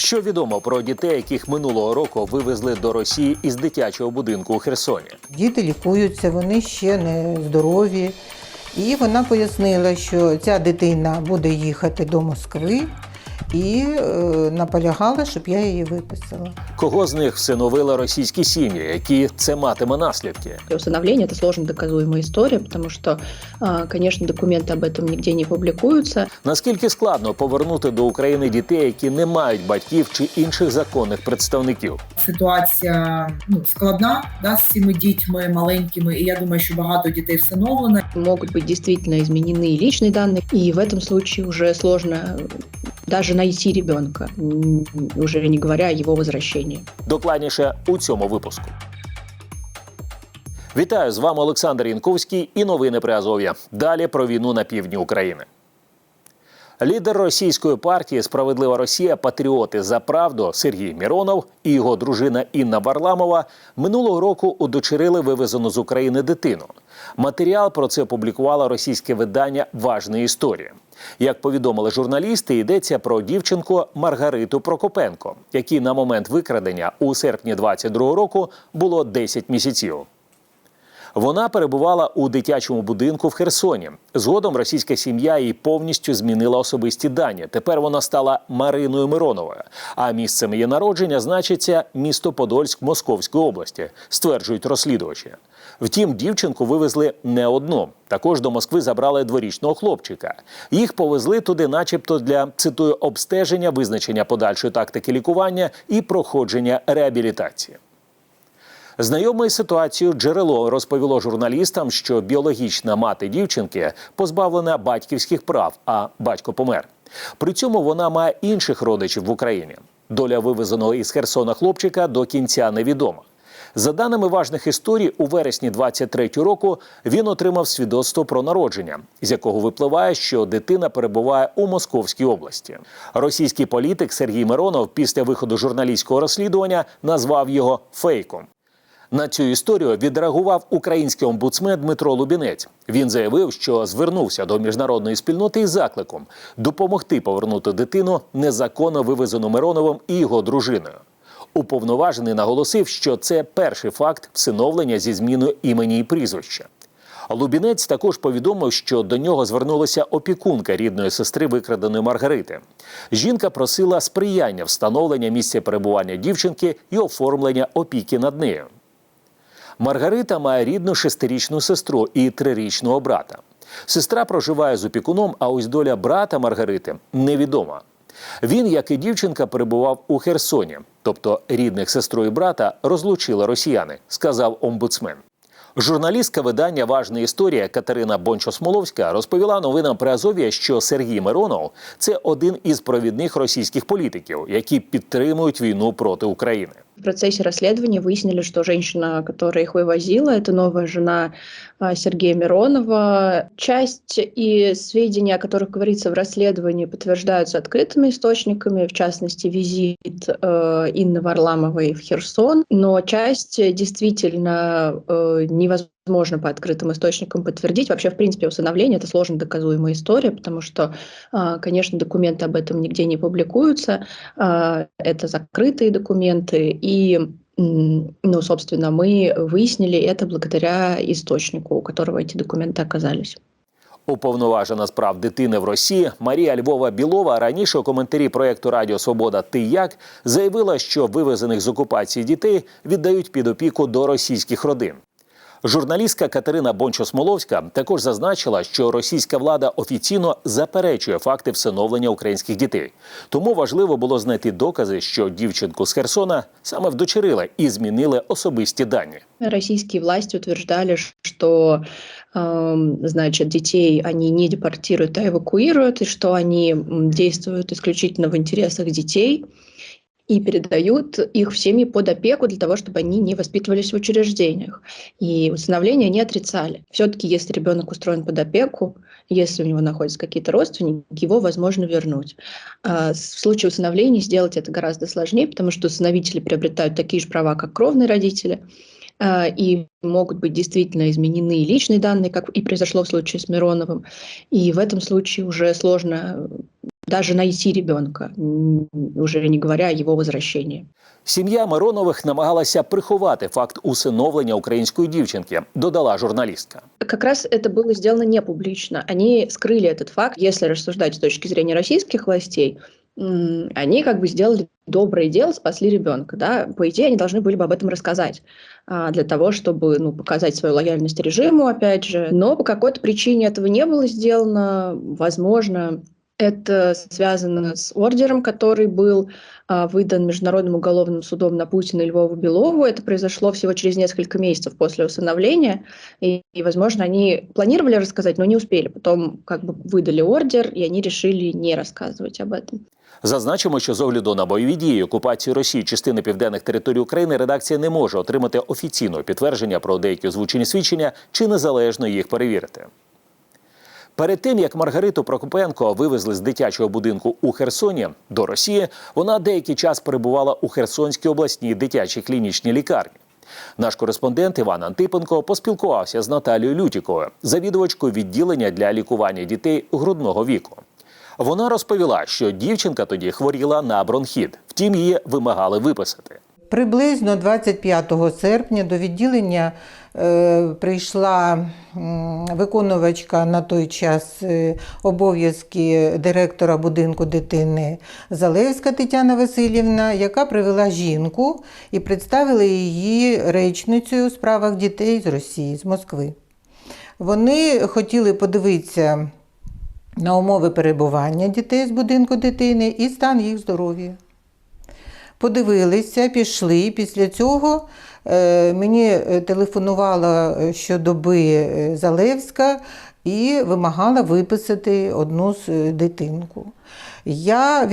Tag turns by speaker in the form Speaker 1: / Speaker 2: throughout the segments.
Speaker 1: Що відомо про дітей, яких минулого року вивезли до Росії із дитячого будинку у Херсоні?
Speaker 2: Діти лікуються, вони ще не здорові. І вона пояснила, що ця дитина буде їхати до Москви і е, наполягала, щоб я її виписала.
Speaker 1: Кого з них всиновили російські сім'ї, які це матиме наслідки?
Speaker 3: И Усыновление – это сложно доказуемая история, потому что, а, конечно, документы об этом нигде не публикуются.
Speaker 1: Наскільки складно повернути до України дітей, які не мають батьків чи інших законних представників?
Speaker 4: ситуація ну, складна да, з цими дітьми маленькими, і я думаю, що багато дітей всиновлено.
Speaker 3: Могут быть действительно изменены личные данные, и в этом случае уже сложно даже найти ребенка, уже не говоря о его возвращении.
Speaker 1: Докладніше у цьому випуску. Вітаю з вами Олександр Янковський і новини при Азов'я. Далі про війну на півдні України. Лідер російської партії Справедлива Росія Патріоти за правду Сергій Міронов і його дружина Інна Варламова минулого року удочерили вивезену з України дитину. Матеріал про це опублікувало російське видання Важна історія. Як повідомили журналісти, йдеться про дівчинку Маргариту Прокопенко, якій на момент викрадення у серпні 22 року було 10 місяців. Вона перебувала у дитячому будинку в Херсоні. Згодом російська сім'я їй повністю змінила особисті дані. Тепер вона стала Мариною Мироновою. А місцем її народження значиться місто Подольськ Московської області, стверджують розслідувачі. Втім, дівчинку вивезли не одну. Також до Москви забрали дворічного хлопчика. Їх повезли туди, начебто, для цитую обстеження, визначення подальшої тактики лікування і проходження реабілітації. Знайоме із джерело розповіло журналістам, що біологічна мати дівчинки позбавлена батьківських прав, а батько помер. При цьому вона має інших родичів в Україні. Доля вивезеного із Херсона хлопчика до кінця невідома. За даними важних історій, у вересні 23 року він отримав свідоцтво про народження, з якого випливає, що дитина перебуває у Московській області. Російський політик Сергій Миронов після виходу журналістського розслідування назвав його фейком. На цю історію відреагував український омбудсмен Дмитро Лубінець. Він заявив, що звернувся до міжнародної спільноти із закликом допомогти повернути дитину незаконно вивезену Мироновим і його дружиною. Уповноважений наголосив, що це перший факт всиновлення зі зміною імені і прізвища. Лубінець також повідомив, що до нього звернулася опікунка рідної сестри викраденої Маргарити. Жінка просила сприяння встановлення місця перебування дівчинки і оформлення опіки над нею. Маргарита має рідну шестирічну сестру і трирічного брата. Сестра проживає з опікуном, а ось доля брата Маргарити невідома. Він, як і дівчинка, перебував у Херсоні, тобто рідних сестру і брата розлучили росіяни, сказав омбудсмен. Журналістка видання Важна історія Катерина Бончо-Смоловська розповіла новинам при Азов'я, що Сергій Миронов це один із провідних російських політиків, які підтримують війну проти України.
Speaker 3: В процессе расследования выяснили, что женщина, которая их вывозила, это новая жена а, Сергея Миронова. Часть и сведения, о которых говорится в расследовании, подтверждаются открытыми источниками, в частности, визит э, Инны Варламовой в Херсон, но часть действительно э, невозможно по открытым источникам подтвердить. Вообще, в принципе, усыновление – это сложно доказуемая история, потому что, а, конечно, документы об этом нигде не публикуются, а, это закрытые документы, и м, ну, собственно, мы выяснили это благодаря источнику, у которого эти документы оказались.
Speaker 1: Уповноважена з прав дитини в Росії Марія Львова Білова раніше у коментарі проєкту Радіо Свобода Ти як заявила, що вивезених з окупації дітей віддають під опіку до російських родин. Журналістка Катерина Бончо-Смоловська також зазначила, що російська влада офіційно заперечує факти всиновлення українських дітей. Тому важливо було знайти докази, що дівчинку з Херсона саме вдочерили і змінили особисті дані.
Speaker 3: Российские власти утверждали, что эм, значит, детей они не депортируют, а эвакуируют, и что они действуют исключительно в интересах детей и передают их в семьи под опеку для того, чтобы они не воспитывались в учреждениях. И усыновление не отрицали. Все-таки, если ребенок устроен под опеку, если у него находятся какие-то родственники, его возможно вернуть. А в случае усыновления сделать это гораздо сложнее, потому что усыновители приобретают такие же права, как кровные родители, а, и могут быть действительно изменены личные данные, как и произошло в случае с Мироновым. И в этом случае уже сложно даже найти ребенка, м, уже не говоря о его возвращении.
Speaker 1: Сім'я Миронових намагалася приховати факт усиновлення української дівчинки, додала журналістка.
Speaker 3: Как раз это было сделано не публично. Они скрыли этот факт. Если рассуждать с точки зрения российских властей, м, они как бы сделали доброе дело, спасли ребенка. Да? По идее, они должны были бы об этом рассказать а, для того, чтобы ну, показать свою лояльность режиму, опять же. Но по какой-то причине этого не было сделано. Возможно, это связано с ордером, который был а, выдан Международным уголовным судом на Путина и Львову Белову. Это произошло всего через несколько месяцев после усыновления. И, и, возможно, они планировали рассказать, но не успели. Потом как бы выдали ордер, и они решили не рассказывать об этом.
Speaker 1: Зазначимо, що з огляду на бойові дії і окупацію Росії частини південних територій України редакція не може отримати офіційного підтвердження про деякі озвучені свідчення чи незалежно їх перевірити. Перед тим як Маргариту Прокопенко вивезли з дитячого будинку у Херсоні до Росії, вона деякий час перебувала у Херсонській обласній дитячій клінічній лікарні. Наш кореспондент Іван Антипенко поспілкувався з Наталією Лютіковою, завідувачкою відділення для лікування дітей грудного віку. Вона розповіла, що дівчинка тоді хворіла на бронхіт, втім її вимагали виписати.
Speaker 2: Приблизно 25 серпня до відділення е, прийшла виконувачка на той час е, обов'язки директора будинку дитини Залевська Тетяна Васильівна, яка привела жінку і представила її речницею у справах дітей з Росії, з Москви. Вони хотіли подивитися на умови перебування дітей з будинку дитини і стан їх здоров'я. Подивилися, пішли. Після цього е, мені е, телефонувала е, щодоби Залевська і вимагала виписати одну з дитинку. Я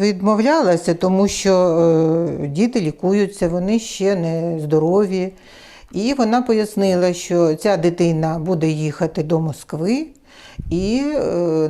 Speaker 2: відмовлялася, тому що діти лікуються, вони ще не здорові. І вона пояснила, що ця дитина буде їхати до Москви, і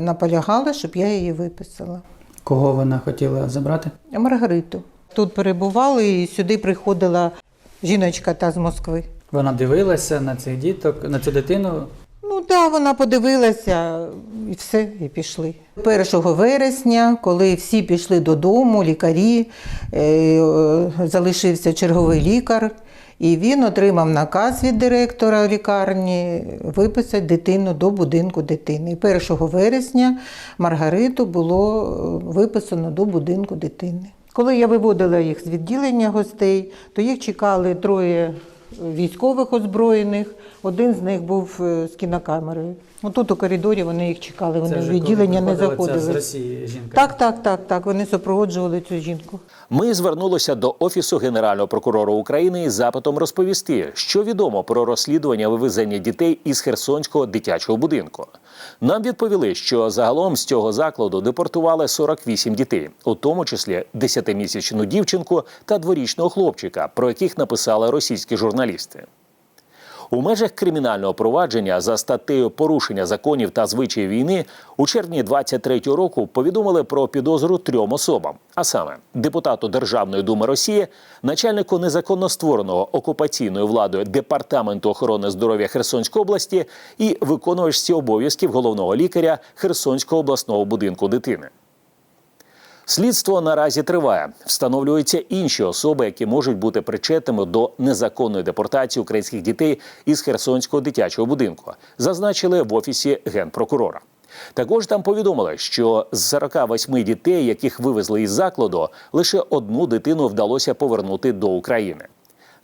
Speaker 2: наполягала, щоб я її виписала.
Speaker 5: Кого вона хотіла забрати?
Speaker 2: Маргариту. Тут перебували і сюди приходила жіночка та з Москви.
Speaker 5: Вона дивилася на цих діток, на цю дитину.
Speaker 2: Ну так, да, вона подивилася і все, і пішли. 1 вересня, коли всі пішли додому, лікарі, е, залишився черговий лікар, і він отримав наказ від директора лікарні виписати дитину до будинку дитини. І 1 вересня Маргариту було е, виписано до будинку дитини. Коли я виводила їх з відділення гостей, то їх чекали троє військових озброєних. Один з них був е, з кінокамерою. Ну тут у коридорі вони їх чекали, вони в відділення не
Speaker 5: ця з
Speaker 2: заходили.
Speaker 5: Росії жінка.
Speaker 2: Так, так, так, так. Вони супроводжували цю жінку.
Speaker 1: Ми звернулися до офісу генерального прокурора України із запитом розповісти, що відомо про розслідування вивезення дітей із Херсонського дитячого будинку. Нам відповіли, що загалом з цього закладу депортували 48 дітей, у тому числі 10-місячну дівчинку та дворічного хлопчика, про яких написали російські журналісти. У межах кримінального провадження за статтею порушення законів та звичаїв війни у червні 23-го року повідомили про підозру трьом особам: а саме депутату Державної думи Росії, начальнику незаконно створеного окупаційною владою департаменту охорони здоров'я Херсонської області і виконувачці обов'язків головного лікаря Херсонського обласного будинку дитини. Слідство наразі триває. Встановлюються інші особи, які можуть бути причетними до незаконної депортації українських дітей із Херсонського дитячого будинку, зазначили в офісі генпрокурора. Також там повідомили, що з 48 дітей, яких вивезли із закладу, лише одну дитину вдалося повернути до України.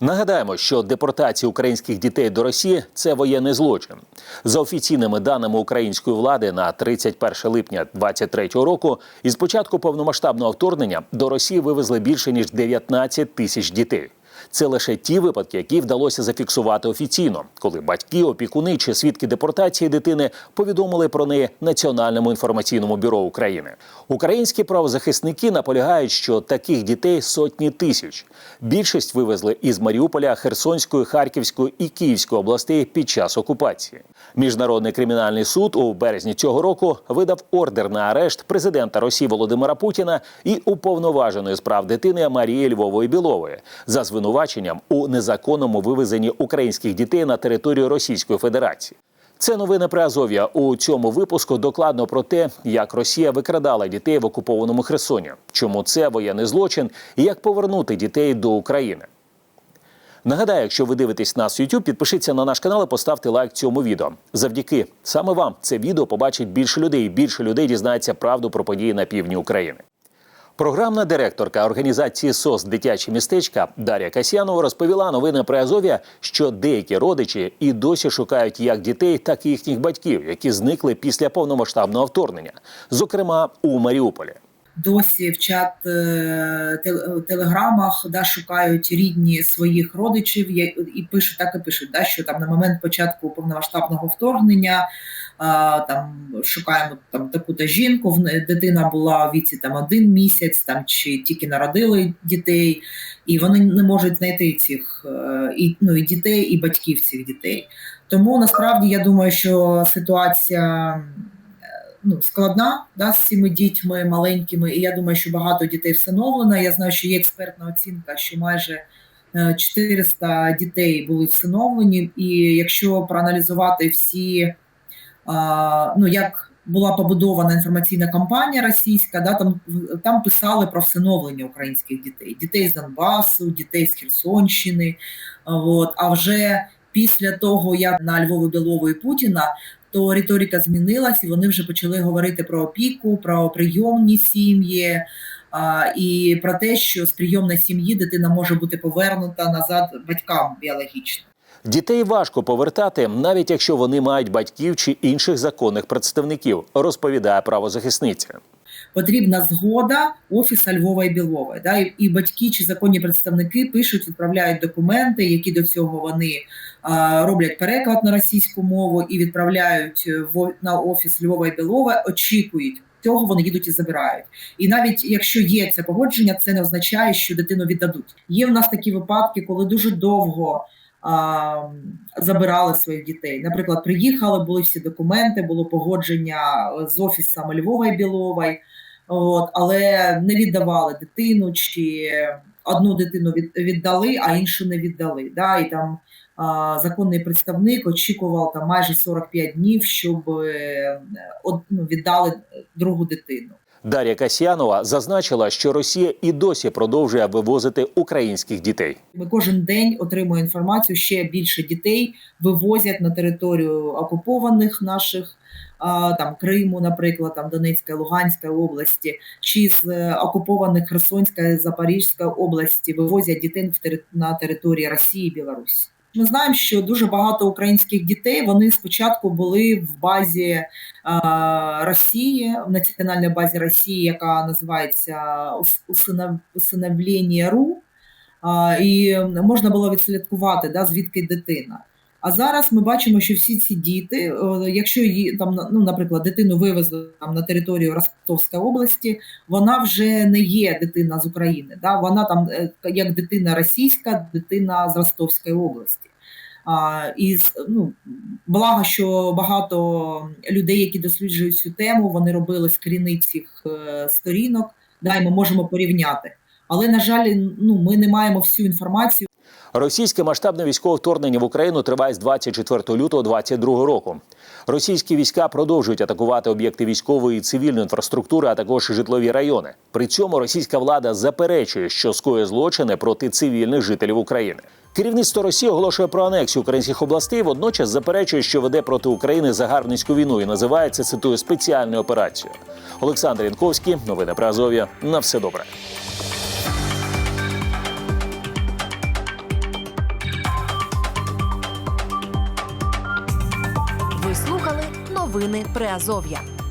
Speaker 1: Нагадаємо, що депортація українських дітей до Росії це воєнний злочин. За офіційними даними української влади на 31 липня 2023 року, із початку повномасштабного вторгнення до Росії вивезли більше ніж 19 тисяч дітей. Це лише ті випадки, які вдалося зафіксувати офіційно, коли батьки, опікуни чи свідки депортації дитини повідомили про неї Національному інформаційному бюро України. Українські правозахисники наполягають, що таких дітей сотні тисяч. Більшість вивезли із Маріуполя, Херсонської, Харківської і Київської областей під час окупації. Міжнародний кримінальний суд у березні цього року видав ордер на арешт президента Росії Володимира Путіна і уповноваженої з прав дитини Марії Львової Білової за звинуваченням у незаконному вивезенні українських дітей на територію Російської Федерації. Це новини про Азов'я. У цьому випуску докладно про те, як Росія викрадала дітей в окупованому Херсоні, чому це воєнний злочин і як повернути дітей до України. Нагадаю, якщо ви дивитесь нас в YouTube, підпишіться на наш канал і поставте лайк цьому відео. Завдяки саме вам це відео побачить більше людей. і Більше людей дізнається правду про події на півдні України. Програмна директорка організації СОС Дитячі містечка Дар'я Касьянова розповіла новини про Азов'я, що деякі родичі і досі шукають як дітей, так і їхніх батьків, які зникли після повномасштабного вторгнення, зокрема у Маріуполі.
Speaker 4: Досі в чат е, телеграмах да, шукають рідні своїх родичів і пишуть так і пишуть, да, що там на момент початку повномасштабного вторгнення там шукаємо там таку-то жінку. Дитина була в віці там один місяць, там чи тільки народили дітей, і вони не можуть знайти цих е, і ну і дітей, і батьків цих дітей. Тому насправді я думаю, що ситуація е, ну, складна да, з цими дітьми маленькими, і я думаю, що багато дітей всиновлено. Я знаю, що є експертна оцінка, що майже е, 400 дітей були всиновлені, і якщо проаналізувати всі, ну як була побудована інформаційна кампанія російська, да, там, там писали про всиновлення українських дітей, дітей з Донбасу, дітей з Херсонщини. От, а вже після того, як на Львову Білову Путіна то риторика змінилась, і вони вже почали говорити про опіку, про прийомні сім'ї а, і про те, що з прийомної сім'ї дитина може бути повернута назад батькам біологічно.
Speaker 1: Дітей важко повертати, навіть якщо вони мають батьків чи інших законних представників, розповідає правозахисниця.
Speaker 4: Потрібна згода офіса Львова і Білова. Да? І, батьки чи законні представники пишуть, відправляють документи, які до цього вони а, роблять переклад на російську мову і відправляють е, в на офіс Львова і Білова, очікують. Цього вони їдуть і забирають. І навіть якщо є це погодження, це не означає, що дитину віддадуть. Є в нас такі випадки, коли дуже довго а, забирали своїх дітей. Наприклад, приїхали, були всі документи, було погодження з офісами Львова і Білова, от, але не віддавали дитину, чи одну дитину від, віддали, а іншу не віддали. Да? І там а, законний представник очікував там майже 45 днів, щоб е, ну, віддали другу дитину.
Speaker 1: Дар'я Касьянова зазначила, що Росія і досі продовжує вивозити українських дітей.
Speaker 4: Ми кожен день отримуємо інформацію, ще більше дітей вивозять на територію окупованих наших там Криму, наприклад, там Донецька, Луганська області, чи з е, окупованих Херсонська, Запорізька області вивозять дітей на території Росії і Білорусі. Ми знаємо, що дуже багато українських дітей вони спочатку були в базі е, Росії, в національній базі Росії, яка називається «Ус- усиновлення РУ. е, і можна було відслідкувати, да, звідки дитина. А зараз ми бачимо, що всі ці діти, е, якщо її там, ну, наприклад, дитину вивезли там на територію Ростовської області, вона вже не є дитина з України. Да? Вона там е, як дитина російська, дитина з Ростовської області. А, і ну, благо, що багато людей, які досліджують цю тему, вони робили скріни цих е, сторінок, да, і ми можемо порівняти. Але на жаль, ну ми не маємо всю інформацію.
Speaker 1: Російське масштабне військове вторгнення в Україну триває з 24 лютого 2022 року. Російські війська продовжують атакувати об'єкти військової і цивільної інфраструктури, а також житлові райони. При цьому російська влада заперечує, що скоює злочини проти цивільних жителів України. Керівництво Росії оголошує про анексію українських областей. Водночас заперечує, що веде проти України загарбницьку війну і називає це цитую спеціальною операцією. Олександр Янковський, новини про Азов'я. На все добре.
Speaker 6: Приазов'я.